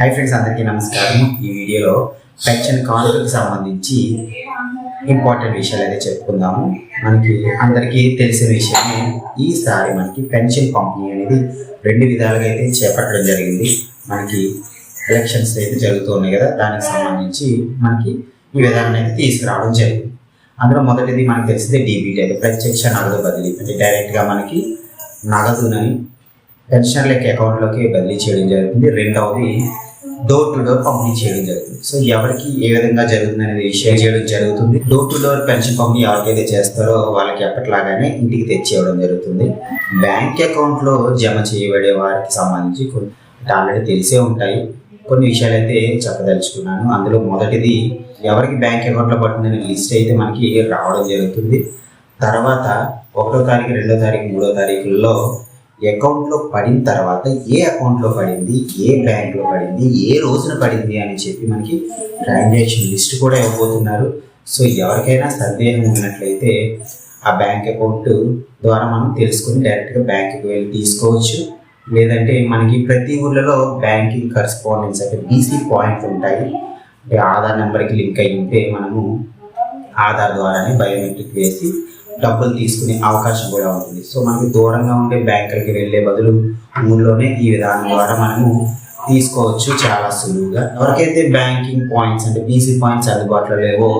Hi friends అందరికీ నమస్కారం ఈ వీడియోలో పెన్షన్ కానుకకి సంబంధించి ఇంపార్టెంట్ విషయాలు అయితే చెప్పుకుందాము. మనకి అందరికీ తెలిసిన విషయమే ఈసారి మనకి పెన్షన్ పంపిణీ అనేది రెండు విధాలుగా అయితే చేపట్టడం జరిగింది. మనకి ఎలక్షన్స్ అయితే జరుగుతున్నాయి కదా దానికి సంబంధించి మనకి ఈ విధానం అయితే తీసుకురావడం జరిగింది. అందులో మొదటిది మనకు తెలిసిందే డీబీటీ అయితే ప్రత్యక్ష నగదు బదిలీ. అంటే డైరెక్ట్గా మనకి నగదునని లెక్క అకౌంట్లోకి బదిలీ చేయడం జరుగుతుంది. రెండవది డోర్ టు డోర్ పంపిణీ చేయడం జరుగుతుంది. సో ఎవరికి ఏ విధంగా జరుగుతుంది అనేది షేర్ చేయడం జరుగుతుంది. డోర్ టు డోర్ పెన్షన్ పంపిణీ ఎవరికైతే చేస్తారో వాళ్ళకి ఎప్పటిలాగానే ఇంటికి తెచ్చి ఇవ్వడం జరుగుతుంది బ్యాంక్ అకౌంట్లో జమ చేయబడే వారికి సంబంధించి కొన్ని ఆల్రెడీ తెలిసే ఉంటాయి. కొన్ని విషయాలు అయితే చెప్పదలుచుకున్నాను. అందులో మొదటిది ఎవరికి బ్యాంక్ అకౌంట్లో పడుతుందనే లిస్ట్ అయితే మనకి రావడం జరుగుతుంది. తర్వాత ఒకటో తారీఖు రెండో తారీఖు మూడో తారీఖుల్లో అకౌంట్లో పడిన తర్వాత ఏ అకౌంట్లో పడింది ఏ బ్యాంక్లో పడింది ఏ రోజున పడింది అని చెప్పి మనకి ట్రాన్సాక్షన్ లిస్ట్ కూడా ఇవ్వబోతున్నారు. సో ఎవరికైనా సందేహం ఉన్నట్లయితే ఆ బ్యాంక్ అకౌంట్ ద్వారా మనం తెలుసుకుని డైరెక్ట్గా బ్యాంకుకి వెళ్ళి తీసుకోవచ్చు. లేదంటే మనకి ప్రతి ఊర్లలో బ్యాంకింగ్ కరస్పాండెన్స్ అంటే బీసీ పాయింట్స్ ఉంటాయి. అంటే ఆధార్ నెంబర్కి లింక్ అయి ఉంటే మనము ఆధార్ ద్వారానే బయోమెట్రిక్ వేసి డబ్బులు తీసుకునే అవకాశం కూడా ఉంటుంది. సో మనకి దూరంగా ఉండే బ్యాంకులకి వెళ్ళే బదులు ఊళ్ళోనే ఈ విధానం ద్వారా మనము తీసుకోవచ్చు చాలా సులువుగా. ఎవరికైతే బ్యాంకింగ్ పాయింట్స్ అంటే బీసీ పాయింట్స్ అందుబాటులో లేవో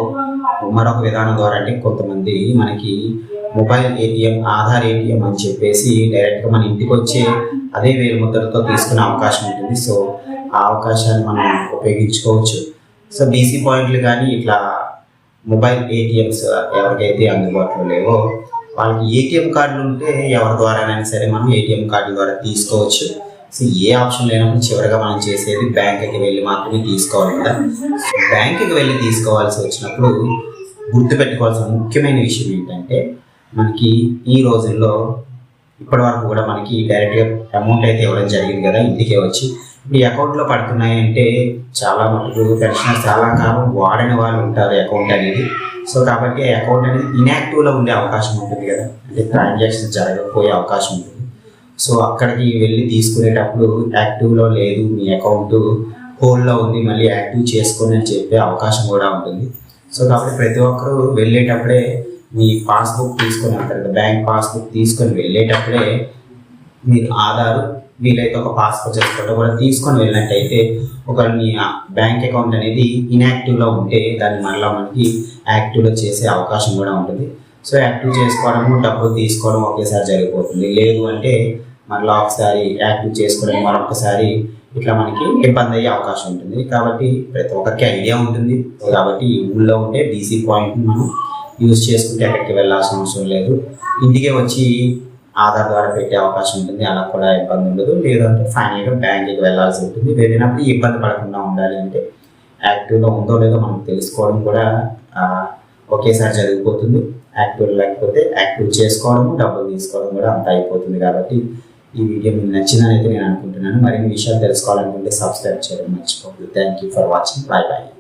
మరొక విధానం ద్వారా అంటే కొంతమంది మనకి మొబైల్ ఏటీఎం ఆధార్ ఏటీఎం అని చెప్పేసి డైరెక్ట్గా మన ఇంటికి వచ్చే అదే వేలు ముద్రతో తీసుకునే అవకాశం ఉంటుంది. సో ఆ అవకాశాన్ని మనం ఉపయోగించుకోవచ్చు. సో బీసీ పాయింట్లు కానీ ఇట్లా మొబైల్ ఏటీఎంస్ ఎవరికైతే అందుబాటులో లేవో వాళ్ళకి ఏటీఎం కార్డులు ఉంటే ఎవరి ద్వారానైనా సరే మనం ఏటీఎం కార్డుల ద్వారా తీసుకోవచ్చు. సో ఏ ఆప్షన్ లేనప్పుడు చివరిగా మనం చేసేది బ్యాంకుకి వెళ్ళి మాత్రమే తీసుకోవాలి కదా బ్యాంకుకి వెళ్ళి తీసుకోవాల్సి వచ్చినప్పుడు గుర్తుపెట్టుకోవాల్సిన ముఖ్యమైన విషయం ఏంటంటే మనకి ఈ రోజుల్లో ఇప్పటి వరకు కూడా మనకి డైరెక్ట్గా అమౌంట్ అయితే ఇవ్వడం జరిగింది కదా ఇంటికే వచ్చి. మీ అకౌంట్లో పడుతున్నాయి అంటే చాలా మటుకు పెన్షన్ చాలా కాలం వాడని వాళ్ళు ఉంటారు అకౌంట్ అనేది. సో కాబట్టి అకౌంట్ అనేది ఇన్యాక్టివ్లో ఉండే అవకాశం ఉంటుంది కదా. అంటే ట్రాన్సాక్షన్ జరగకపోయే అవకాశం ఉంటుంది. సో అక్కడికి వెళ్ళి తీసుకునేటప్పుడు యాక్టివ్లో లేదు మీ అకౌంట్ హోల్డ్లో ఉంది మళ్ళీ యాక్టివ్ చేసుకొని అని చెప్పే అవకాశం కూడా ఉంటుంది. సో కాబట్టి ప్రతి ఒక్కరూ వెళ్ళేటప్పుడే మీ పాస్బుక్ తీసుకొని వెళ్తారు బ్యాంక్ పాస్బుక్ తీసుకొని వెళ్ళేటప్పుడే మీరు ఆధార్ వీలైతే ఒక పాస్పోర్ట్ సైజ్ ఫోటో కూడా తీసుకొని వెళ్ళినట్టయితే ఒకరిని మీ బ్యాంక్ అకౌంట్ అనేది ఇన్యాక్టివ్లో ఉంటే దాన్ని మరలా మనకి యాక్టివ్లో చేసే అవకాశం కూడా ఉంటుంది. సో యాక్టివ్ చేసుకోవడము డబ్బులు తీసుకోవడం ఒకేసారి జరిగిపోతుంది. లేదు అంటే మరలా ఒకసారి యాక్టివ్ చేసుకోవడం మరొకసారి ఇట్లా మనకి ఇబ్బంది అయ్యే అవకాశం ఉంటుంది. కాబట్టి ప్రతి ఒక్కరికి ఐడియా ఉంటుంది. కాబట్టి ఊళ్ళో ఉంటే డీసీ పాయింట్ మనం యూజ్ చేసుకుంటే ఎక్కడికి వెళ్ళాల్సిన అవసరం లేదు. ఇంటికే వచ్చి ఆధార్ ద్వారా పెట్టే అవకాశం ఉంటుంది అలా కూడా ఇబ్బంది ఉండదు. లేదంటే ఫైనల్గా బ్యాంక్కి వెళ్ళాల్సి ఉంటుంది. వెళ్ళినప్పుడు ఇబ్బంది పడకుండా ఉండాలి అంటే యాక్టివ్గా ఉందో లేదో మనం తెలుసుకోవడం కూడా ఒకేసారి జరిగిపోతుంది. యాక్టివ్ లేకపోతే యాక్టివ్ చేసుకోవడము డబ్బులు తీసుకోవడం కూడా అంత అయిపోతుంది కాబట్టి ఈ వీడియో మీకు నచ్చిందని అయితే నేను అనుకుంటున్నాను. మరిన్ని విషయాలు తెలుసుకోవాలనుకుంటే సబ్స్క్రైబ్ చేయడం మర్చిపోవద్దు. Thank you for watching bye bye